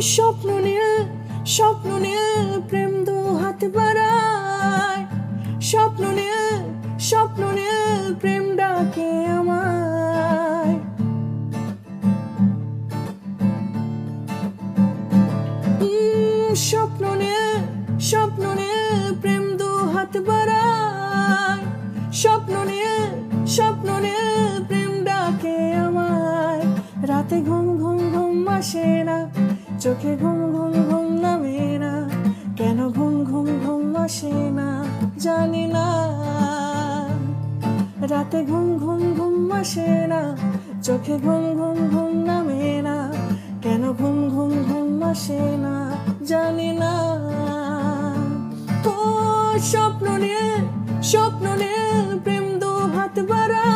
স্বপ্ন নিয়ে স্বপ্ন নিয়ে প্রেম দু হাত বাড়ায়। স্বপ্ন নিয়ে স্বপ্ন নিয়ে প্রেম ডাকে আমায়। স্বপ্ন নিয়ে স্বপ্ন নিয়ে প্রেম দু হাত বাড়ায়। স্বপ্ন নিয়ে স্বপ্ন নিয়ে প্রেম ডাকে আমায়। রাতে ঘুম ঘুম ঘুম আসে না। চোখে ঘুম ঘুম ঘুম নামে না কেন ঘুম ঘুম ঘুম আসে না জানি না রাতে ঘুম ঘুম ঘুম আসে না চোখে ঘুম ঘুম ঘুম নামে না কেন ঘুম ঘুম ঘুম আসে না জানি না ও স্বপ্ন নিয়ে স্বপ্ন নিয়ে প্রেম দু হাত বাড়া